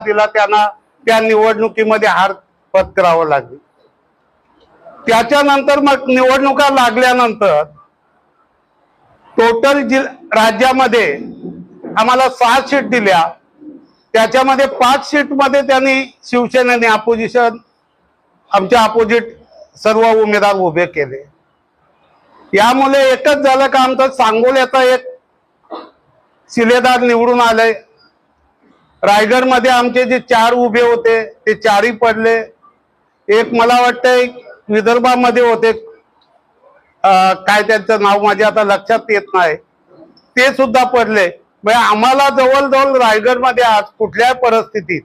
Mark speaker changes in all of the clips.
Speaker 1: तिला त्यांना त्या निवडणुकीमध्ये हार पत्करावं लागली. त्याच्यानंतर मग निवडणुका लागल्यानंतर टोटल जि राज्यामध्ये आम्हाला सहा सीट दिल्या. त्याच्यामध्ये पाच सीटमध्ये त्यांनी शिवसेनेने अपोजिशन आमच्या अपोजिट सर्व उमेदवार उभे केले. यामुळे एकच झालं का आमचं सांगोल्याचा एक शिलेदार निवडून आले रायगडमध्ये आमचे जे चार उभे होते ते चारही पडले. एक मला वाटतंय विदर्भामध्ये होते. काय त्यांचं नाव माझ्या आता लक्षात येत नाही. ते सुद्धा पडले. म्हणजे आम्हाला जवळजवळ रायगडमध्ये आज कुठल्याही परिस्थितीत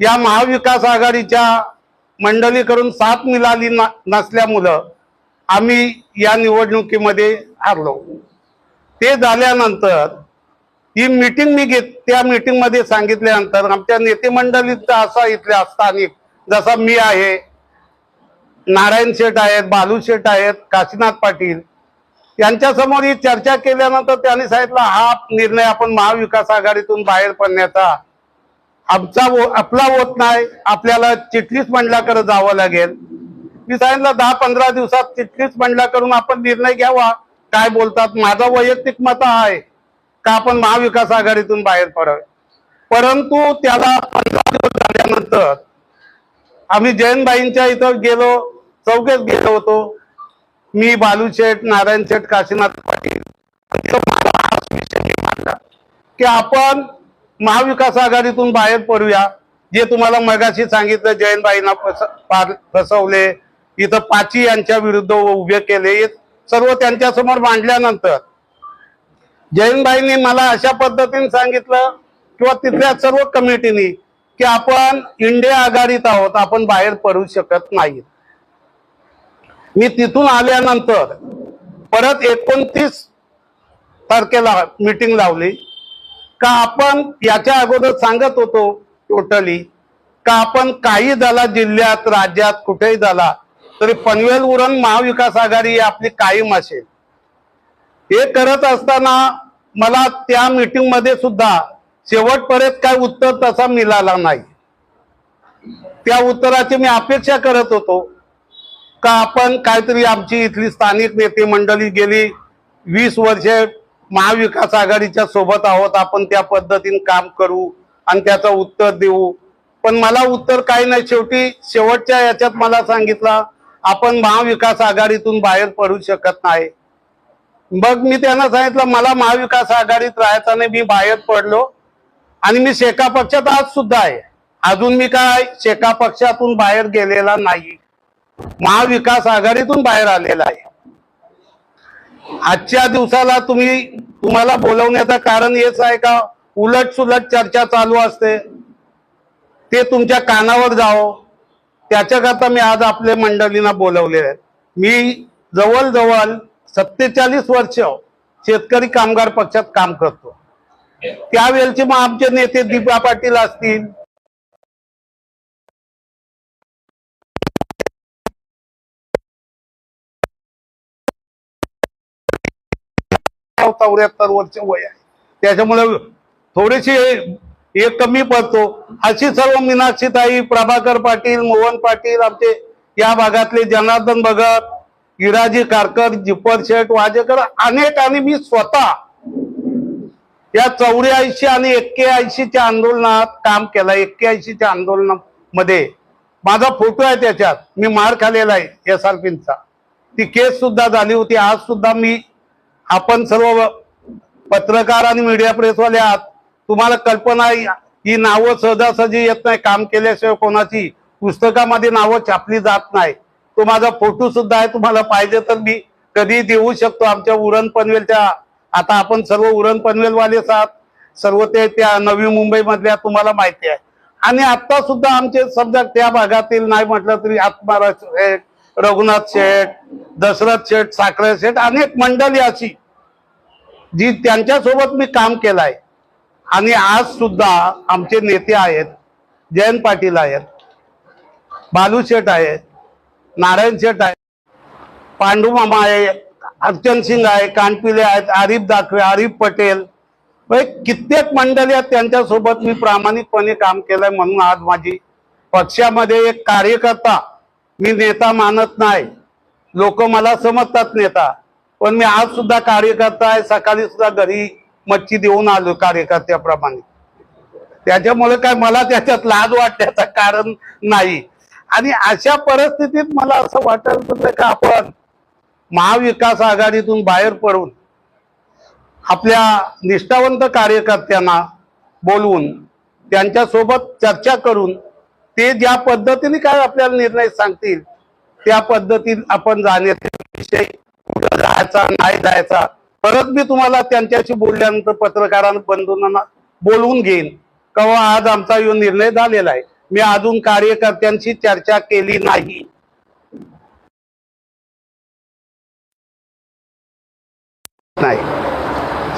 Speaker 1: या महाविकास आघाडीच्या मंडळीकडून साथ मिळाली न- नसल्यामुळं आम्ही या निवडणुकीमध्ये हारलो. ते झाल्यानंतर ही मीटिंग मी घेत त्या मीटिंगमध्ये सांगितल्यानंतर आमच्या नेते मंडळीचा असा इथल्या स्थानिक जसा मी आहे नारायण शेठ आहेत बालू शेठ आहेत काशीनाथ पाटील यांच्या समोर ही चर्चा केल्यानंतर त्यांनी सांगितलं हा निर्णय आपण महाविकास आघाडीतून बाहेर पडण्याचा आमचा वो- आपला होत नाही आपल्याला चिटणीस मंडळाकडे जावं लागेल. मी सांगितलं दहा पंधरा दिवसात चिटणीस मंडळाकडून आपण निर्णय घ्यावा. काय बोलतात? माझं वैयक्तिक मत आहे. का आपण महाविकास आघाडीतून बाहेर पडावे? परंतु त्याला पंधरा दिवस झाल्यानंतर आम्ही जयंतबाईंच्या इथं गेलो चौकेत गेलो होतो. मी बालू शेठ नारायण शेठ काशीनाथ पाटील मला की आपण महाविकास आघाडीतून बाहेर पडूया. जे तुम्हाला मगाशी सांगितलं जयंतबाईंना पार- फसवले. इथं पाची यांच्या विरुद्ध उभे केले. सर्व त्यांच्यासमोर मांडल्यानंतर जयंतबाईंनी मला अशा पद्धतीने सांगितलं किंवा तिथल्या सर्व कमिटीनी की आपण इंडिया आघाडीत आहोत आपण बाहेर पडू शकत नाही. मी तिथून आल्यानंतर परत एकोणतीस तारखेला मीटिंग लावली. का आपण याच्या अगोदर सांगत होतो टोटली का आपण काही झाला जिल्ह्यात राज्यात कुठेही झाला तरी पनवेल उरण महाविकास आघाडी आपली कायम असेल. हे करत असताना मला त्या मीटिंगमध्ये सुद्धा शेवटपर्यंत काय उत्तर तसा मिळाला नाही. त्या उत्तराची मी अपेक्षा करत होतो. का आपण काहीतरी आमची इथली स्थानिक नेते मंडळी गेली वीस वर्षे महाविकास आघाडीच्या सोबत आहोत आपण त्या पद्धतीने काम करू आणि त्याचं उत्तर देऊ. पण मला उत्तर काही नाही. शेवटी शेवटच्या याच्यात मला सांगितलं आपण महाविकास आघाडीतून बाहेर पडू शकत नाही. मग मी त्यांना सांगितलं मला महाविकास आघाडीत राहायचं नाही मी बाहेर पडलो आणि मी शेका पक्षात आज सुद्धा आहे. अजून मी काय शेका पक्षातून बाहेर गेलेला नाही. महाविकास आघाडीतून बाहेर आलेला आहे. आजच्या दिवसाला तुम्ही तुम्हाला बोलवण्याचं कारण हेच आहे का? उलट सुलट चर्चा चालू असते. ते तुमच्या कानावर जावं. त्याच्याकरता मी आज आपल्या मंडळींना बोलवले आहे. मी जवळजवळ सत्तेचाळीस वर्ष शेतकरी कामगार पक्षात काम करतो. त्यावेळेचे मग आमचे नेते दीपा पाटील असतील. चौऱ्याहत्तर वर्ष वय आहे. त्याच्यामुळे थोडेसे हे कमी पडतो. अशी सर्व मीनाक्षीताई प्रभाकर पाटील मोहन पाटील आमचे या भागातले जनार्दन भगत इराजी कारकर जिपर शेठ वाजेकर अनेक आणि मी स्वतः या चौऱ्याऐंशी आणि एक्क्याऐंशीच्या आंदोलनात काम केलं. एक्क्याऐंशीच्या आंदोलनामध्ये माझा फोटो आहे त्याच्यात. मी मार खालेला आहे एस आर पीचा ती केस सुद्धा झाली होती. आज सुद्धा मी आपण सर्व पत्रकार आणि मीडिया प्रेसवाले आहात. तुम्हाला कल्पना ही नावं सहजासहजी येत नाही. काम केल्याशिवाय कोणाची पुस्तकामध्ये नावं छापली जात नाही. तो माझा फोटो सुद्धा आहे तुम्हाला पाहिजे तर मी कधी देऊ शकतो. आमच्या उरण पनवेलच्या आता आपण सर्व उरण पनवेलवाले आहात. सर्व ते त्या नवी मुंबईमधल्या तुम्हाला माहिती आहे. आणि आता सुद्धा आमचे समजा त्या भागातील नाही म्हटलं तरी आत्माराज शेठ रघुनाथ शेठ दशरथ शेठ साखरे शेठ अनेक मंडळी अशी जी त्यांच्यासोबत मी काम केलं आहे आणि आज सुद्धा आमचे नेते आहेत जयंत पाटील आहेत बालू शेठ आहेत नारायण शेठ आहे. पांडू मामा आहे अर्चन सिंग आहे कानपिले आहेत आरिफ दाखवे आरिफ पटेल. कित्येक मंडळी आहेत त्यांच्यासोबत मी प्रामाणिकपणे काम केलंय म्हणून आज माझी पक्षामध्ये एक कार्यकर्ता मी नेता मानत नाही. लोक मला समजतात नेता पण मी आज सुद्धा कार्यकर्ता आहे सकाळी सुद्धा घरी मच्छी देऊन आलो कार्यकर्त्याप्रमाणे. त्याच्यामुळे काय मला त्याच्यात लाज वाटण्याचं कारण नाही. आणि अशा परिस्थितीत मला असं वाटत होतं का आपण महाविकास आघाडीतून बाहेर पडून आपल्या निष्ठावंत कार्यकर्त्यांना बोलवून त्यांच्यासोबत चर्चा करून ते ज्या पद्धतीने काय आपल्याला निर्णय सांगतील त्या पद्धतीत आपण जाण्याचा विषय कुठं जायचा नाही जायचा परत मी तुम्हाला त्यांच्याशी बोलल्यानंतर पत्रकारांना बंधूंना बोलवून घेईन. कवा आज आमचा यो निर्णय झालेला आहे. मी अजून कार्यकर्त्यांशी चर्चा केली नाही. नाही.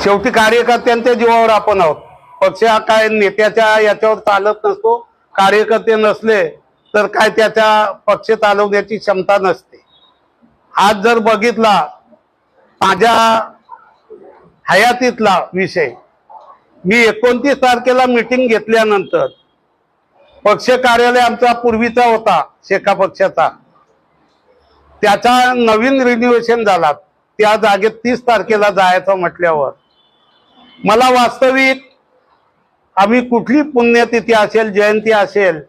Speaker 1: शेवटी कार्यकर्त्यांच्या जीवावर आपण आहोत. पक्ष हा काय नेत्याच्या याच्यावर चालत नसतो कार्यकर्ते नसले तर काय त्याच्या पक्ष चालवण्याची क्षमता नसते. आज जर बघितला माझ्या हयातीतला विषय मी एकोणतीस तारखेला मीटिंग घेतल्यानंतर पक्ष कार्यालय आमचा पूर्वीचा होता शेका पक्षाचा. त्याचा नवीन रिन्युएशन झाला. त्या जागेत तीस तारखेला जायचं म्हटल्यावर. मला वास्तविक आम्ही कुठली पुण्यतिथी असेल जयंती असेल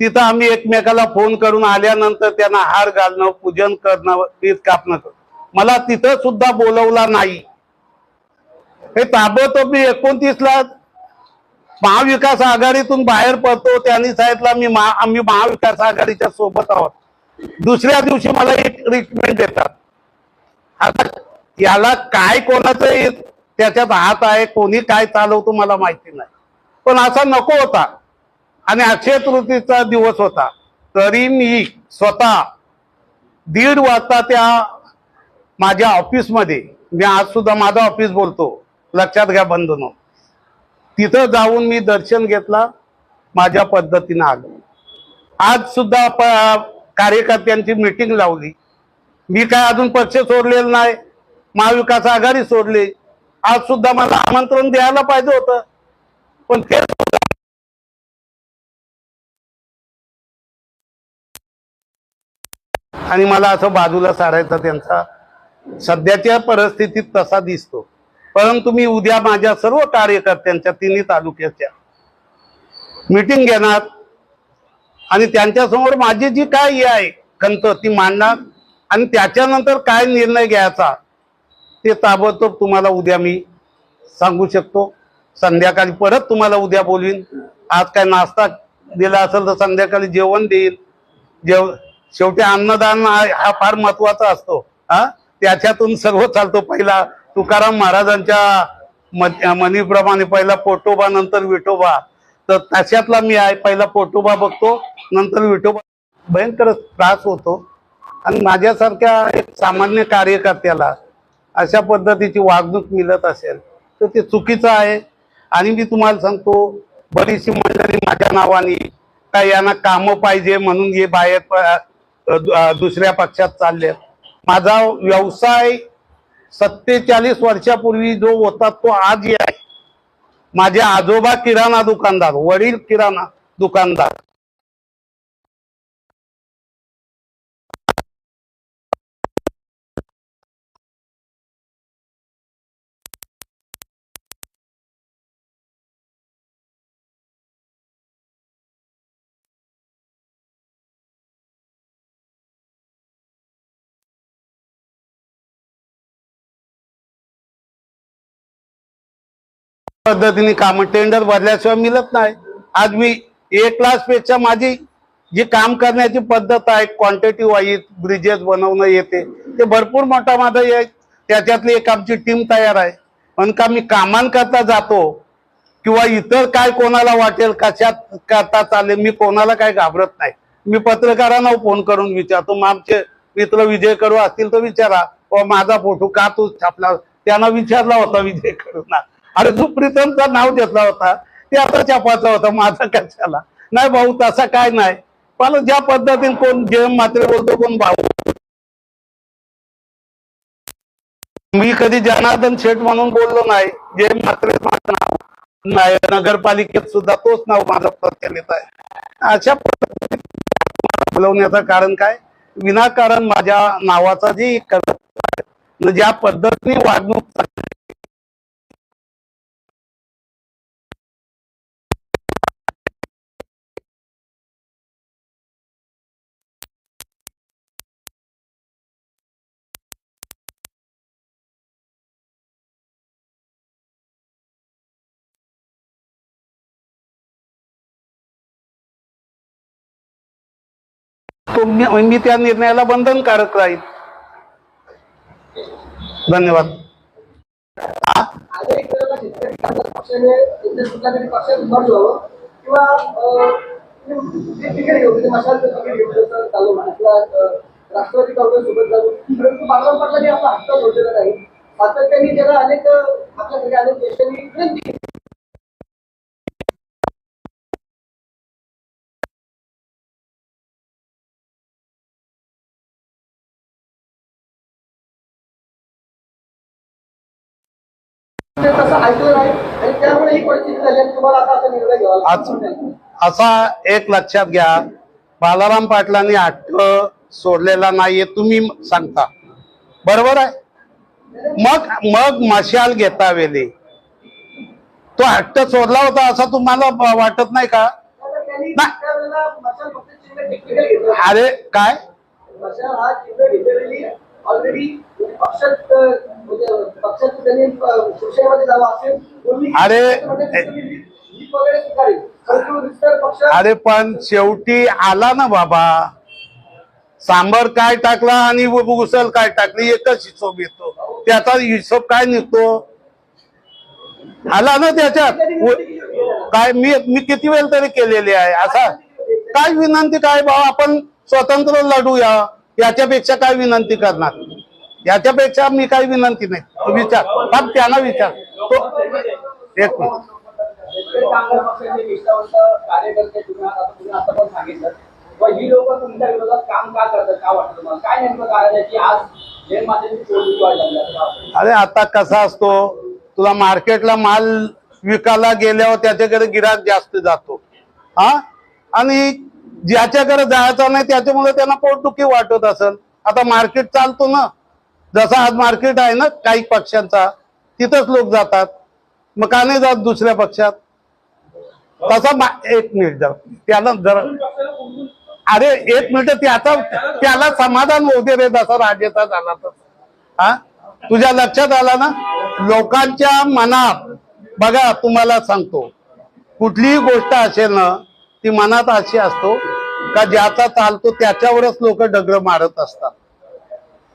Speaker 1: तिथं आम्ही एकमेकाला फोन करून आल्यानंतर त्यांना हार घालणं पूजन करणं पीठ कापणं मला तिथं सुद्धा बोलवला नाही. हे ताबडतोब मी एकोणतीसला महाविकास आघाडीतून बाहेर पडतो त्यांनी सांगितलं मी महा आम्ही महाविकास आघाडीच्या सोबत आहोत. दुसऱ्या दिवशी मला एक ट्रीटमेंट देतात. आता याला काय कोणाचं त्याच्यात हात आहे कोणी काय चालवतो मला माहिती नाही. पण असा नको होता. आणि अक्षय तृतीचा दिवस होता. तरी मी स्वतः दीड वाजता त्या माझ्या ऑफिसमध्ये मी आज सुद्धा माझं ऑफिस बोलतो. लक्षात घ्या बंधून. तिथं जाऊन मी दर्शन घेतला माझ्या पद्धतीनं आलो. आज सुद्धा प- कार्यकर्त्यांची मीटिंग लावली. मी काय अजून पक्ष सोडलेला नाही महाविकास आघाडी सोडली. आज सुद्धा मला आमंत्रण द्यायला पाहिजे होतं. पण ते आणि मला असं बाजूला सारायचा त्यांचा सध्याच्या परिस्थितीत तसा दिसतो. परंतु मी उद्या माझ्या सर्व कार्यकर्त्यांच्या तिन्ही तालुक्याच्या मीटिंग घेणार आणि त्यांच्यासमोर माझी जी काय हे आहे खंत ती मांडणार आणि त्याच्यानंतर काय निर्णय घ्यायचा ते ताबडतोब तुम्हाला उद्या मी सांगू शकतो. संध्याकाळी परत तुम्हाला उद्या बोलवीन. आज काय नाश्ता दिला असेल तर संध्याकाळी जेवण देईल. जेव शेवटी अन्नदान हा फार महत्त्वाचा असतो. हा? त्याच्यातून सर्व चालतो. पहिला तुकाराम महाराजांच्या मनीप्रमाणे म्हणीप्रमाणे पहिला पोटोबा नंतर विठोबा. तर तशातला मी आहे. पहिला पोटोबा बघतो नंतर विठोबा. भयंकर त्रास होतो. आणि माझ्यासारख्या एक सामान्य कार्यकर्त्याला अशा पद्धतीची वागणूक मिळत असेल तर ते चुकीचं आहे. आणि मी तुम्हाला सांगतो बरीचशी मंडळी माझ्या नावाने का यांना कामं पाहिजे म्हणून हे बाहेर दुसऱ्या पक्षात चालले माझा व्यवसाय सत्तेचाळीस वर्षापूर्वी जो होता तो आजही आहे. माझे आजोबा किराणा दुकानदार वडील किराणा दुकानदार. पद्धतीने काम टेंडर भरल्याशिवाय मिळत नाही. आज मी ए क्लासपेक्षा माझी जी काम करण्याची पद्धत आहे क्वांटिटी वाईज ब्रिजेस बनवणं येते ते भरपूर मोठा माझा हे त्याच्यातली एक आमची टीम तयार आहे. पण का मी कामांकरता जातो किंवा इतर काय कोणाला वाटेल कशात करता चालेल मी कोणाला काय घाबरत नाही. मी पत्रकारांना फोन करून विचारतो मग आमचे मित्र विजय करू असतील तर विचारा. माझा फोटो का तू छापला? त्यांना विचारला होता विजय करूना अरे तू प्रीतमचा नाव घेतला होता. ते आता छापाचा होता माझा कशाला? नाही भाऊ तसा काय नाही. पण ज्या पद्धतीने कोण जेम मात्र बोलतो कोण भाऊ. मी कधी जनार्दन शेठ म्हणून बोललो नाही. जे मात्र माझं नाव नाही. नगरपालिकेत सुद्धा तोच नाव माझं प्रचलित आहे. अशा पद्धतीने बोलवण्याचं कारण काय? विनाकारण माझ्या नावाचा जी ज्या पद्धतीने वागणूक तो मी त्या निर्णयाला बंधनकारक राहील धन्यवाद.
Speaker 2: राष्ट्रवादी काँग्रेस सोबत जाऊन परंतु बाळाराम पाटलांनी आपला हक्क सोडलेला नाही. सातत्याने त्याला अनेक आपल्या सगळ्या अनेक ज्येष्ठांनी विनंती असा
Speaker 1: एक लक्षात घ्या बालाराम पाटलांनी हट्ट सोडलेला नाहीये तुम्ही सांगता. बरोबर आहे? मग मग मशाल घेता वेळी तो हट्ट सोडला होता असं तुम्हाला वाटत नाही का? अरे काय?
Speaker 2: म्हणजे
Speaker 1: अरे- अरे पण शेवटी आला ना बाबा. सांबर काय टाकला आणि उसल काय टाकली एकच हिशोब येतो. त्याचा हिशोब काय निघतो? आला ना त्याच्यात. काय मी मी किती वेळ तरी केलेली आहे. असा काय विनंती काय बाबा आपण स्वतंत्र लढूया. याच्यापेक्षा काय विनंती करणार? याच्यापेक्षा मी काही विनंती नाही. तो विचार. फक्त त्यांना विचार. तो एक मिनिट.
Speaker 2: ही लोक तुमच्या विरोधात काम का करतात का वाटतं काय नेमकं कारण आहे की आज
Speaker 1: अरे आता कसा असतो? तुला मार्केटला माल विकायला गेल्यावर त्याच्याकडे गिराक जास्त जातो. हा? आणि ज्याच्याकडे जायचा नाही त्याच्यामुळे त्यांना पोटदुखी वाटत असेल. आता मार्केट चालतो ना. जसं आज मार्केट आहे ना काही पक्षांचा तिथंच लोक जातात. मग का नाही जात दुसऱ्या पक्षात तसा एक मिनिट जरा त्याला जरा अरे एक मिनिट त्याचा त्याला समाधान होऊ दे रे जसा राजेचा झाला तर हा? तुझ्या लक्षात आला ना? लोकांच्या मनात बघा तुम्हाला सांगतो. कुठलीही गोष्ट असेल ना ती मनात अशी असतो का ज्याचा चालतो त्याच्यावरच लोक डगर मारत असतात.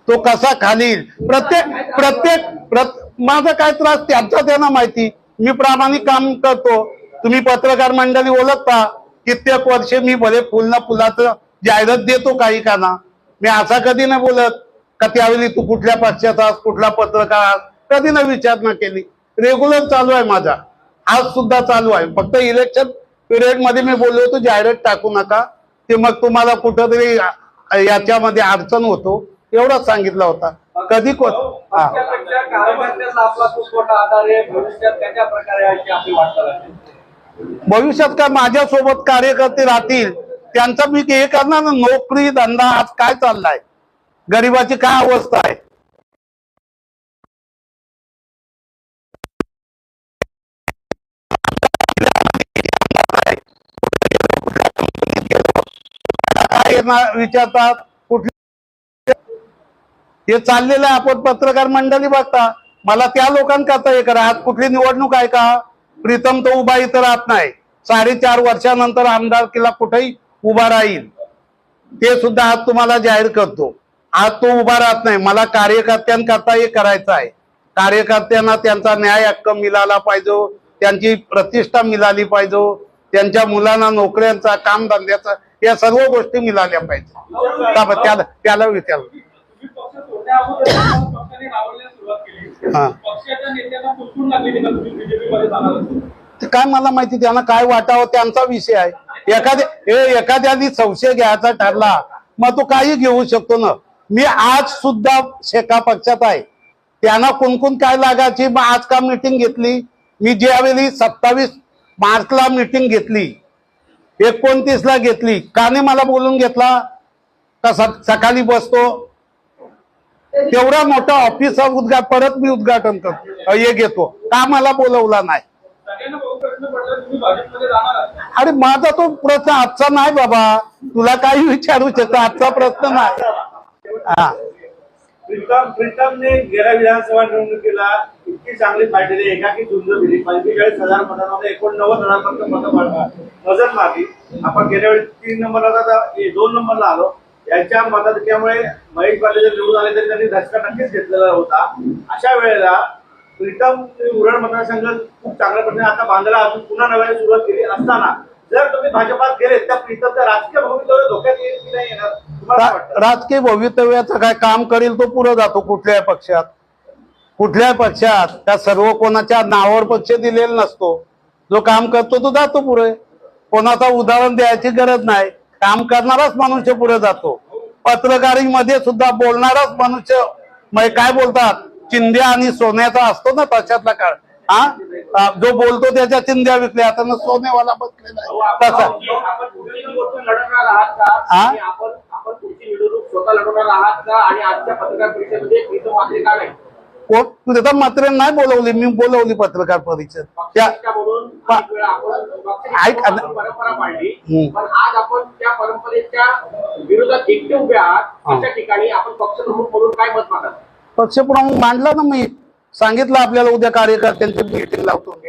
Speaker 1: तो कसा खालील? प्रत्येक प्रत्येक माझा काय त्रास त्यांचा त्यांना माहिती. मी प्रामाणिक काम करतो. तुम्ही पत्रकार मंडळी ओळखता. कित्येक वर्षे मी भले फुल ना फुलाचं जाहिरात देतो काही काना. मी असा कधी नाही बोलत का त्यावेळी तू कुठल्या पक्षाचा आहेस, कुठला पत्रकार आहेस, कधी विचार विचारणा केली. रेग्युलर चालू आहे माझा. आज सुद्धा चालू आहे. फक्त इलेक्शन पिरियडमध्ये मी बोललो होतो जाहिरात टाकू नका. ते मग तुम्हाला कुठंतरी याच्यामध्ये अडचण होतो. एवढाच सांगितला होता. कधी को
Speaker 2: पक्षापेक्षा कार्यकर्त्याचा आपला खूप मोठा आधार आहे. भविष्यात त्याच्या प्रकारे आहे अशी आपली वाटचाल आहे.
Speaker 1: भविष्यात का माझ्यासोबत कार्यकर्ते राहतील त्यांचा मी हे करणार ना नोकरी धंदा आज काय चाललाय? गरिबाची काय अवस्था आहे? काय विचारतात. कुठले हे चाललेलं आहे. आपण पत्रकार मंडळी बघता. मला त्या लोकांकरता हे करा. आज कुठली निवडणूक आहे का? प्रीतम तो उभा इथं राहत नाही. साडेचार वर्षानंतर आमदार किल्ला कुठेही उभा राहील. ते सुद्धा आज तुम्हाला जाहीर करतो. आज तो उभा राहत नाही. मला कार्यकर्त्यांकरता हे करायचं आहे. कार्यकर्त्यांना त्यांचा न्याय हक्क मिळाला पाहिजे. त्यांची प्रतिष्ठा मिळाली पाहिजे. त्यांच्या मुलांना नोकऱ्यांचा कामधंद्याचा या सर्व गोष्टी मिळाल्या पाहिजे. का बरं? त्याला त्याला विचार हा. ते काय मला माहिती त्यांना काय वाटावं त्यांचा विषय आहे. एखाद्या हे एखाद्याने संशय घ्यायचा ठरला मग तो काही घेऊ शकतो ना. मी आज सुद्धा शेका पक्षात आहे. त्यांना कोणकोण काय लागायची? मग आज का मिटिंग घेतली? मी ज्यावेळी सत्तावीस मार्चला मिटिंग घेतली एकोणतीसला घेतली काने मला बोलून घेतला का स- सकाळी बसतो तेवढा मोठा ऑफिसर उद्घाट परत मी उद्घाटन करतो. हे घेतो. का मला बोलवला नाही?
Speaker 3: सगळ्यांना
Speaker 1: अरे माझा तो प्रश्न आजचा नाही बाबा. तुला काही विचारू शकतो आजचा प्रश्न नाही. हा.
Speaker 4: प्रीतम प्रीतमने गेल्या विधानसभा निवडणुकीला इतकी चांगली फायदा दिली एकाकी झुंज दिली. पंचेचाळीस हजार मतांमध्ये एकोणनव्वद हजारपर्यंत मतं नजर मारली आपण गेल्या वेळी तीन नंबरला दोन नंबरला आलो. यांच्या मताधिक्यामुळे महेश पाटील निवडून आले तरी त्यांनी धसका नक्कीच घेतलेला होता. अशा वेळेला प्रीतम उरण मतदारसंघ खूप चांगल्या पद्धतीने आता बांधला अजून पुन्हा नव्याने सुरुवात केली असताना. जर तुम्ही भाजपात गेले त्या प्रीतमच्या राजकीय भवितव्य धोक्यात येईल की नाही येणार?
Speaker 1: राजकीय भवितव्याचं काय काम करेल तो पुढे जातो कुठल्याही पक्षात. कुठल्याही पक्षात त्या सर्व कोणाच्या नावावर पक्ष दिलेला नसतो. जो काम करतो तो जातो पुढे. कोणाचा उदाहरण द्यायची गरज नाही. काम करणाराच मनुष्य पुढे जातो. पत्रकारीमध्ये सुद्धा बोलणाराच मनुष्य म्हणजे काय बोलतात? चिंध्या आणि सोन्याचा असतो ना तशातला काळ. हा? जो बोलतो त्याच्या चिंध्या विकल्या आता ना सोन्यावाला बसलेला आहे. तसा. हा?
Speaker 5: स्वतः लढवणार आहात का? आणि आजच्या पत्रकार परिषदेमध्ये
Speaker 1: कोण? प्रीतम मात्रे नाही बोलवली मी बोलवली पत्रकार परिषद. त्या ऐक-
Speaker 5: पक्षप्रमुख
Speaker 1: मांडला ना मी. सांगितलं आपल्याला उद्या कार्यकर्त्यांची मीटिंग लावतो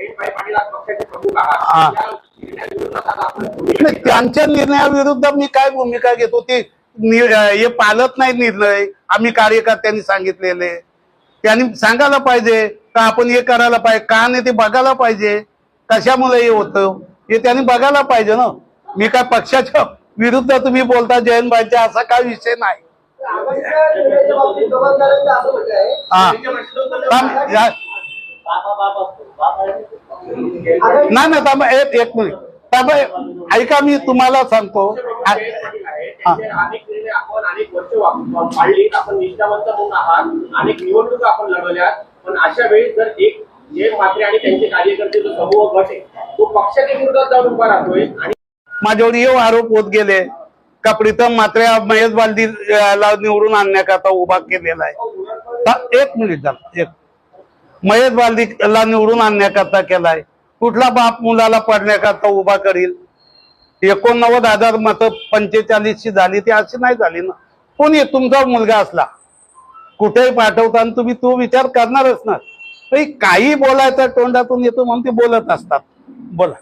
Speaker 1: नाही, त्यांच्या निर्णयाविरुद्ध मी काय भूमिका घेतो ते हे पालत नाही निर्णय. आम्ही कार्यकर्त्यांनी सांगितलेले. त्यांनी सांगायला पाहिजे का आपण हे करायला पाहिजे का नाही ते बघायला पाहिजे कशामुळे हे होतं? हे त्यांनी बघायला पाहिजे ना. मी काय पक्षाच्या विरुद्ध तुम्ही बोलता जयंतभाईचा असा काय विषय नाही. हा. या- नाही नाही एक एक मिनिट. ऐका मी तुम्हाला सांगतो.
Speaker 5: पण अशा वेळी जर एक आणि त्यांचे कार्यकर्ते जो समूह गट आहे तो पक्षाच्या विरोधात जाऊन उभा राहतोय आणि
Speaker 1: माझ्यावर येऊ आरोप होत गेले का प्रीतम मात्र महेश बालदीला निवडून आणण्याकरता उभा केलेला आहे. एक मिनिट झाला एक. महेश बालदीला निवडून आणण्याकरता केलाय. कुठला बाप मुलाला पडण्याकरता उभा करील? एकोणनव्वद हजार मतं पंचेचाळीसची झाली ती अशी नाही झाली ना. कोणी तुमचा मुलगा असला. कुठेही पाठवताना तुम्ही तो विचार करणारच ना. काही बोलायचं तोंडातून येतो म्हणून ते बोलत असतात. बोला?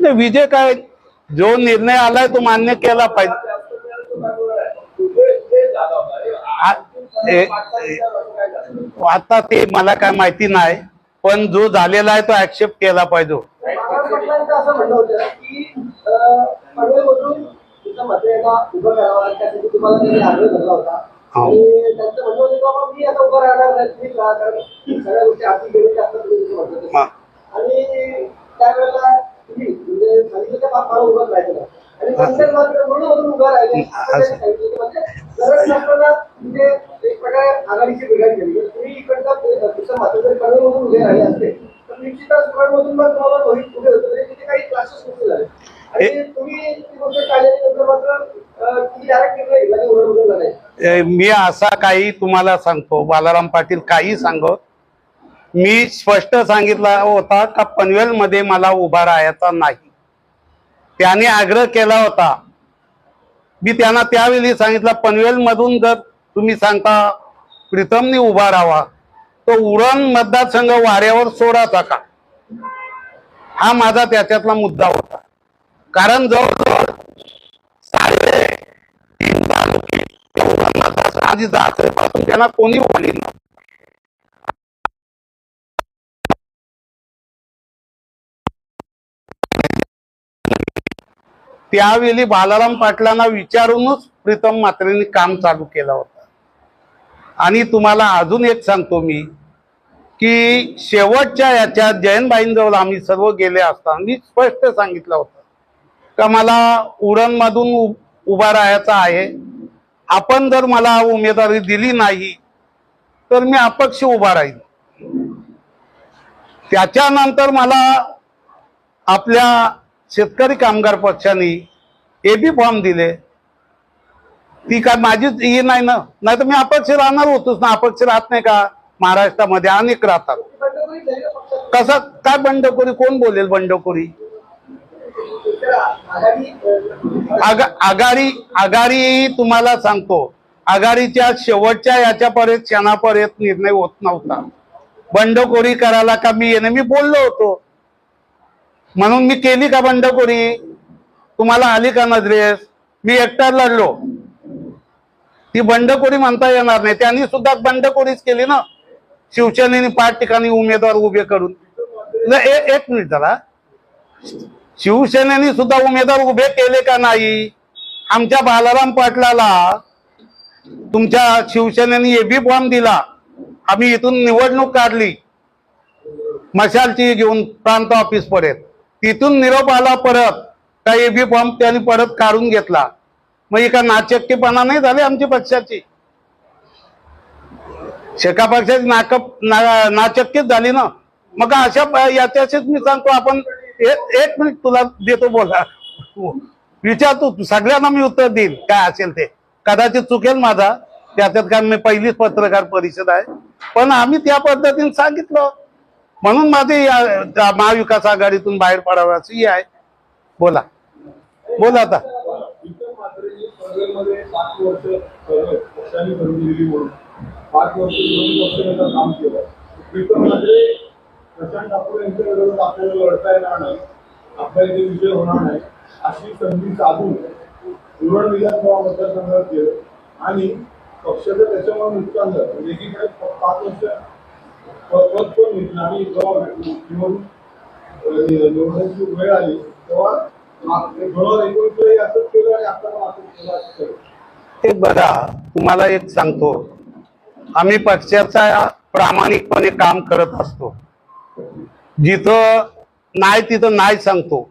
Speaker 1: नाही विजय काय? जो निर्णय आलाय तो मान्य केला पाहिजे.
Speaker 4: हे
Speaker 1: आता ते मला काय माहिती नाही पण जो झालेला आहे तो ऍक्सेप्ट केला पाहिजे. हो.
Speaker 2: आणि आणि त्यावेळेला म्हणजे. म्हणजे म्हणजे
Speaker 1: मी असा काही तुम्हाला सांगतो. बालाराम पाटील काही सांगत मी स्पष्ट सांगितला होता का पनवेलमध्ये मला उभा राहायचा नाही. त्याने आग्रह केला होता. मी त्यांना त्यावेळी सांगितलं पनवेल मधून जर तुम्ही सांगता प्रीतमनी उभा राहावा तो उरण मतदारसंघ वाऱ्यावर सोडाचा का? हा माझा त्याच्यातला मुद्दा होता. कारण जवळजवळ साडे तीन तालुके मतदारसंघ आधी जात त्यांना कोणी ओळी त्यावेळी बालाराम पाटलांना विचारूनच प्रीतम मात्रेंनी काम चालू केलं होतं. आणि तुम्हाला अजून एक सांगतो मी की शेवटच्या याच्यात जयंतबाईंजवळ आम्ही सर्व गेले असताना मी स्पष्ट सांगितलं होतं. का मला उडनमधून उ- उभा राहायचा आहे. आपण जर मला उमेदवारी दिली नाही तर मी अपक्ष उभा राहील त्याच्यानंतर मला आपल्या शेतकरी कामगार पक्षाने ए बी फॉर्म दिले. ती काय माझीच ही नाही ना. नाही तर मी अपक्ष राहणार होतोच ना. अपक्ष राहत नाही का? महाराष्ट्रामध्ये अनेक राहतात.
Speaker 2: कसा?
Speaker 1: कसं काय बंडखोरी? कोण बोलेल बंडखोरी?
Speaker 2: आघाडी
Speaker 1: आगा आघाडी आघाडी तुम्हाला सांगतो. आघाडीच्या शेवटच्या याच्यापर्यंत क्षणापर्यंत निर्णय होत नव्हता. बंडखोरी करायला का मी येणे? मी बोललो होतो. म्हणून मी केली का बंडखोरी? तुम्हाला आली का नजरेस? मी एकटा लढलो. ती बंडखोरी म्हणता येणार नाही. त्यांनी सुद्धा बंडखोरीच केली ना. शिवसेनेने पाच ठिकाणी उमेदवार उभे करून. ए- एक मिनिट जरा. शिवसेनेने सुद्धा उमेदवार उभे केले का नाही? आमच्या बालाराम पाटलाला तुमच्या शिवसेनेने एबी फॉर्म दिला. आम्ही इथून निवडणूक काढली. मशालची घेऊन प्रांत ऑफिस पडेल तिथून निरोप आला परत. का एबी फॉर्म त्यांनी परत काढून घेतला. मग एका नाचक्कीपणा नाही झाली आमची पक्षाची? शेका पक्षाची नाक ना- नाचक्कीच झाली ना? मग अशा याच्याशीच मी सांगतो आपण एक मिनिट तुला देतो बोला. विचारतो तू सगळ्यांना मी उत्तर देईल काय असेल ते. कदाचित चुकेल माझा. त्याच्यात कारण मी पहिलीच पत्रकार परिषद आहे. पण आम्ही त्या पद्धतीने सांगितलं. म्हणून माझे या- महाविकास आघाडीतून बाहेर पडावं असं आहे. बोला. बोला आता.
Speaker 6: इतर पाच वर्ष पक्षाने म्हणून पाच वर्ष काम केलं. प्रशांत आपल्याला लढता येणार नाही होणार नाही अशी संधी साधून धुरण विधानसभा मतदारसंघात गेलं. आणि पक्षाचं त्याच्यामुळे नुकसान झालं म्हणजे एकीकडे पाच वर्ष पद पण घेतलं आणि जेव्हा निवडणूक निवडण्याची वेळ आली तेव्हा
Speaker 1: ते बघा तुम्हाला एक सांगतो. आम्ही पक्षाचा प्रामाणिकपणे काम करत असतो. जिथं नाही तिथं नाही सांगतो.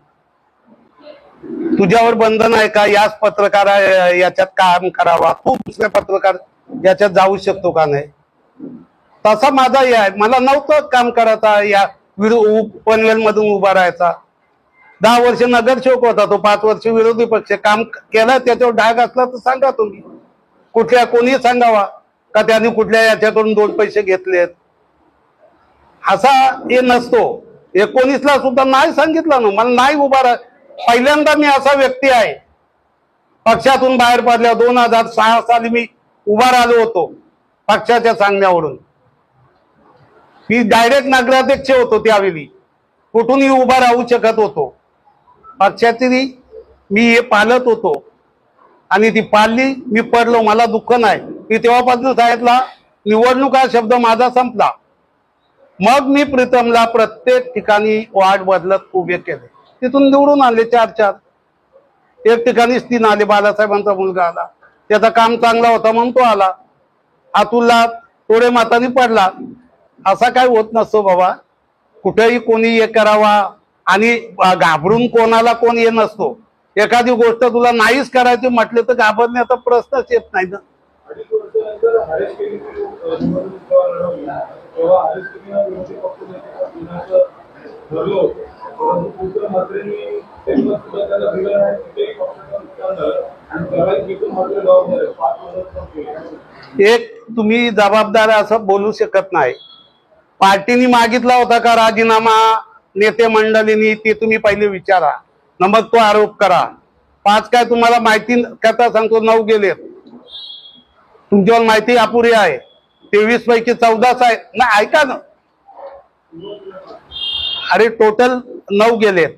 Speaker 1: तुझ्यावर बंधन आहे का? याच पत्रकार याच्यात काम करावा. तू दुसऱ्या पत्रकार याच्यात जाऊ शकतो का नाही? तसा माझा हे आहे. मला नव्हतं काम करायचा या पनवेल मधून उभा राहायचा. दहा वर्ष नगरसेवक होता तो पाच वर्ष विरोधी पक्ष. काम केलं त्याच्यावर डाग असला तर सांगा तुम्ही. कुठल्या कोणी सांगावा? का त्यांनी कुठल्या याच्याकडून दोन पैसे घेतलेत? असा हे नसतो. एकोणीसला सुद्धा नाही सांगितलं ना. मला नाही उभा राह पहिल्यांदा मी असा व्यक्ती आहे. पक्षातून बाहेर पडल्या दोन हजार सहा साली मी उभा राहिलो होतो पक्षाच्या सांगण्यावरून. मी डायरेक्ट नगराध्यक्ष होतो त्यावेळी कुठूनही उभा राहू शकत होतो. पक्षाची मी हे पालत होतो. आणि ती पाळली मी पडलो मला दुःख नाही. मी तेव्हापासून सांगितला निवडणूक हा शब्द माझा संपला. मग मी प्रीतमला प्रत्येक ठिकाणी वार्ड बदलत उभे केले. तिथून निवडून आले चार चार. एक ठिकाणीच तीन आले बालासाहेबांचा मुलगा आला. त्याचा काम चांगला होता म्हणून तो आला. अतुलला थोडे मातानी पडला. असा काय होत नसतो बाबा. कुठेही कोणी हे करावा आणि घाबरून कोणाला कोण ये नसतो. एखादी गोष्ट तुला नाहीच करायची म्हटले तर घाबरण्याचा प्रश्नच येत नाही ना. एक तुम्ही जबाबदार असं बोलू शकत नाही. पार्टीनी मागितला होता का राजीनामा? नेते मंडळींनी ते तुम्ही पहिले विचारा. नमक तो आरोप करा. पाच काय तुम्हाला माहिती करता सांगतो नऊ गेलेत तुमच्यावर माहिती अपुरी आहे. तेवीस पैकी चौदाच आहे. ना ऐका ना. अरे टोटल नऊ गेलेत